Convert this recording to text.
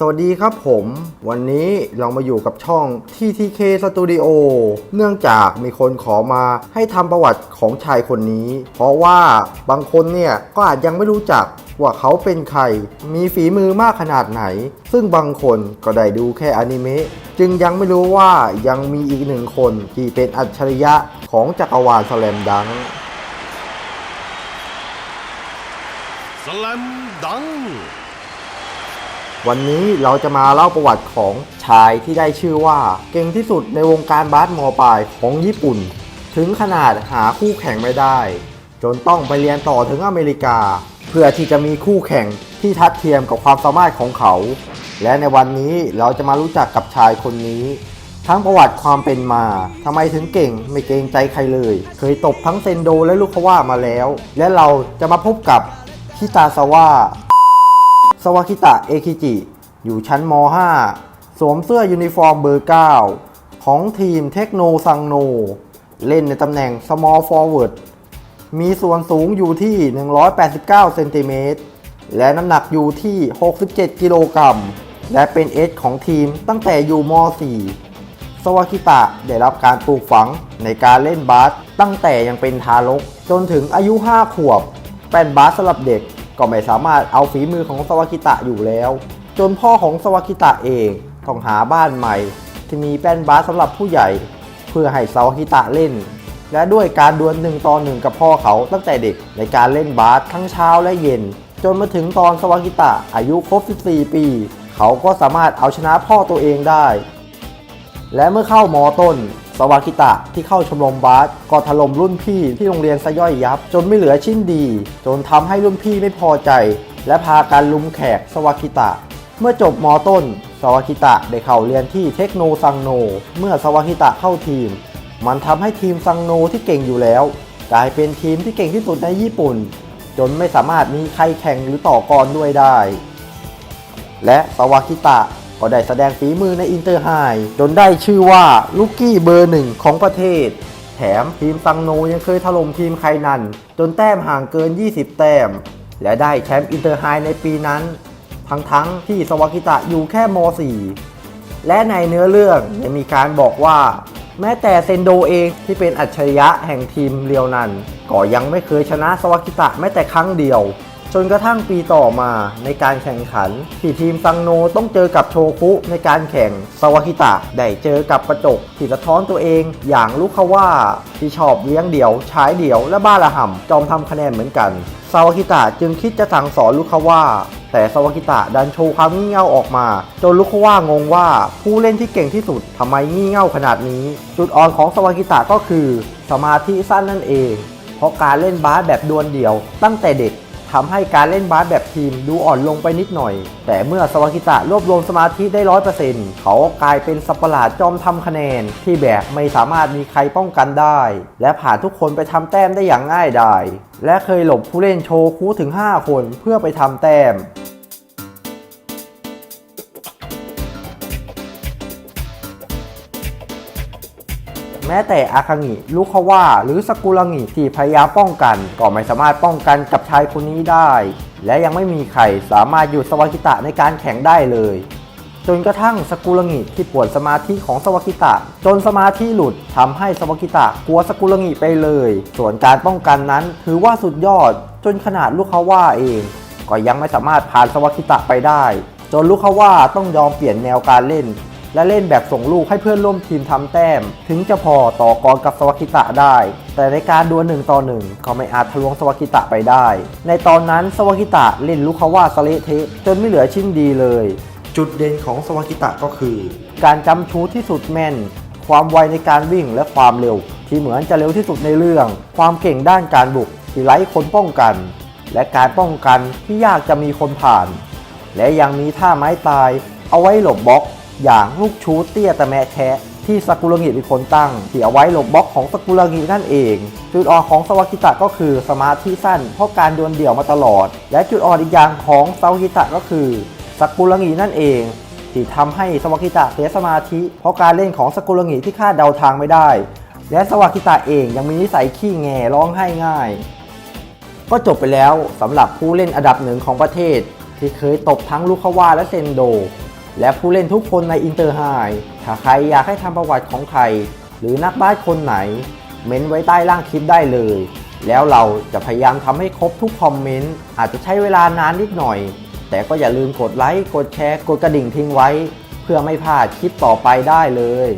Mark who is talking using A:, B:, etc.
A: สวัสดีครับผม วันนี้เรามาอยู่กับช่อง TTK Studio เนื่องจากมีคนขอมาให้ทำประวัติของชายคนนี้ เพราะว่าบางคนเนี่ยก็อาจยังไม่รู้จักว่าเขาเป็นใคร มีฝีมือมากขนาดไหน ซึ่งบางคนก็ได้ดูแค่อนิเมะจึงยังไม่รู้ว่ายังมีอีกหนึ่งคนที่เป็นอัจฉริยะของจักรวาลสแลมดัง
B: สแลมดัง
A: วันนี้เราจะมาเล่าประวัติของชายที่ได้ชื่อว่า เก่งที่สุดในวงการบาสมอปลายของญี่ปุ่น ถึงขนาดหาคู่แข่งไม่ได้ จนต้องไปเรียนต่อถึงอเมริกา เพื่อที่จะมีคู่แข่งที่ทัดเทียมกับความสามารถของเขา และในวันนี้เราจะมารู้จักกับชายคนนี้ ทั้งประวัติความเป็นมาทำไมถึงเก่งไม่เกรงใจใครเลย เคยตบทั้งเซนโดและลูกคว่ามาแล้ว และเราจะมาพบกับคิตาซาวะ วากิตะเอคิจิ อยู่ชั้นม .5 สวมเสื้อยูนิฟอร์มเบอร์ 9 ของทีมเทคโนซังโน เล่นในตำแหน่ง small forward มีส่วนสูงอยู่ที่ 189 เซนติเมตร และน้ำหนักอยู่ที่ 67 กิโลกรัม และเป็นเอสของทีมตั้งแต่อยู่ม .4 สวากิตะได้รับการปลูกฝังในการเล่นบาสตั้งแต่ยังเป็นทารก จนถึงอายุ 5 ขวบ แป้นบาสสำหรับเด็ก ก็ไม่สามารถเอาฝีมือของสวากิตะอยู่แล้ว จนพ่อของสวากิตะเองต้องหาบ้านใหม่ ที่มีแป้นบาสสำหรับผู้ใหญ่ เพื่อให้สวากิตะเล่น และด้วยการดวลหนึ่งต่อหนึ่งกับพ่อเขาตั้งแต่เด็กในการเล่นบาสทั้งเช้าและเย็น จนมาถึงตอนสวากิตะอายุครบ 14 ปี เขาก็สามารถเอาชนะพ่อตัวเองได้ และเมื่อเข้ามอต้น สวากิตะที่เข้าชมรมบาสก็ถล่มรุ่นพี่ที่โรงเรียนสย่อยยับ จนไม่เหลือชิ้นดี จนทำให้รุ่นพี่ไม่พอใจ และพากันลุมแขกสวากิตะ เมื่อจบมอต้น สวากิตะได้เข้าเรียนที่เทคโนซังโน เมื่อสวากิตะเข้าทีม มันทำให้ทีมซังโนที่เก่งอยู่แล้ว กลายเป็นทีมที่เก่งที่สุดในญี่ปุ่น จนไม่สามารถมีใครแข่งหรือต่อกรด้วยได้ และสวากิตะ ก็ได้แสดงฝีมือในอินเตอร์ไฮจนได้ชื่อว่าลูกกี้เบอร์หนึ่งของประเทศ แถมทีมซังโนยังเคยถล่มทีมไคนัน จนแต้มห่างเกิน 20 แต้ม และได้แชมป์อินเตอร์ไฮในปีนั้น ทั้งๆที่สวากิตะอยู่แค่ม .4 และในเนื้อเรื่องยังมีการบอกว่าแม้แต่เซนโดเองที่เป็นอัจฉริยะแห่งทีมเรียวนัน ก็ยังไม่เคยชนะสวากิตะแม้แต่ครั้งเดียว จนกระทั่งปีต่อมาในการแข่งขัน ที่ทีมซังโนต้องเจอกับโชคุในการแข่งสวากิตะได้เจอกับกระจกที่สะท้อนตัวเองอย่างลูกคาว่าที่ชอบเลี้ยงเดี่ยวใช้เดี่ยวและบ้าระห่ำจอมทำคะแนนเหมือนกันสวากิตะจึงคิดจะสั่งสอนลูกคาว่าแต่สวากิตะดันโชว์ความงี่เง่าออกมา จนลูกคว่างงว่าผู้เล่นที่เก่งที่สุดทำไมงี่เง่าขนาดนี้ จุดอ่อนของสวากิตะก็คือ สมาธิสั้นนั่นเอง เพราะการเล่นบาสแบบดวลเดี่ยวตั้งแต่เด็ก ทำให้การเล่นบาสแบบทีมดูอ่อนลงไปนิดหน่อย แต่เมื่อสวากิตะรวบรวมสมาธิได้ร้อยเปอร์เซ็นต์เขากลายเป็นสัประหลาดจอมทำคะแนน ที่แบบไม่สามารถมีใครป้องกันได้ และผ่านทุกคนไปทำแต้มได้อย่างง่ายดายและเคยหลบผู้เล่นโชว์คูถึง 5 คนเพื่อไปทำแต้ม แม้แต่อาคางิลูกคาว่าหรือสกุลังิที่พยายามป้องกัน ก็ไม่สามารถป้องกันกับชายคนนี้ได้ และยังไม่มีใครสามารถหยุดสวากิตะในการแข่งได้เลยจนกระทั่งสกุลงิที่ปวดสมาธิของสวากิตะ จนสมาธิหลุดทำให้สวากิตะกลัวสกุลงิไปเลย ส่วนการป้องกันนั้นถือว่าสุดยอด จนขนาดลูกคาว่าเอง ก็ยังไม่สามารถผ่านสวากิตะไปได้ จนลูกคาว่าต้องยอมเปลี่ยนแนวการเล่น และเล่นแบบส่งลูกให้เพื่อนร่วมทีมทำแต้ม ถึงจะพอต่อกรกับสวากิตะได้ แต่ในการดวลหนึ่งต่อหนึ่งก็ไม่อาจทะลวงสวากิตะไปได้ ในตอนนั้นสวากิตะเล่นลูกคาว่าสะเละเทะจนไม่เหลือชิ้นดีเลย จุดเด่นของสวากิตะก็คือ การจำชูที่สุดแม่น ความไวในการวิ่งและความเร็ว ที่เหมือนจะเร็วที่สุดในเรื่อง ความเก่งด้านการบุกที่ไร้คนป้องกัน และการป้องกันที่ยากจะมีคนผ่าน และยังมีท่าไม้ตายเอาไว้หลบบล็อก อย่างลูกชูเตี้ยตะแมะแชะที่สกุลงิเป็นคนตั้งที่เอาไว้หลบบล็อกของสกุลงินั่นเอง จุดอ่อนของสวากิตะก็คือสมาธิสั้นเพราะการดวลเดี่ยวมาตลอด และจุดอ่อนอีกอย่างของสวากิตะก็คือสกุลงินั่นเองที่ทำให้สวากิตะเสียสมาธิ เพราะการเล่นของสกุลงิที่คาดเดาทางไม่ได้ และสวากิตะเองยังมีนิสัยขี้แงร้องไห้ง่าย ก็จบไปแล้วสำหรับผู้เล่นอันดับหนึ่งของประเทศ ที่เคยตบทั้งลูกคาวาและเซนโด และผู้เล่นทุกคนในอินเตอร์ไฮถ้าใครอยากให้ทำประวัติของใคร หรือนักบาสคนไหน เม้นไว้ใต้ล่างคลิปได้เลย แล้วเราจะพยายามทำให้ครบทุกคอมเมนต์ อาจจะใช้เวลานานนิดหน่อย แต่ก็อย่าลืมกดไลค์ กดแชร์ กดกระดิ่งทิ้งไว้ เพื่อไม่พลาดคลิปต่อไปได้เลย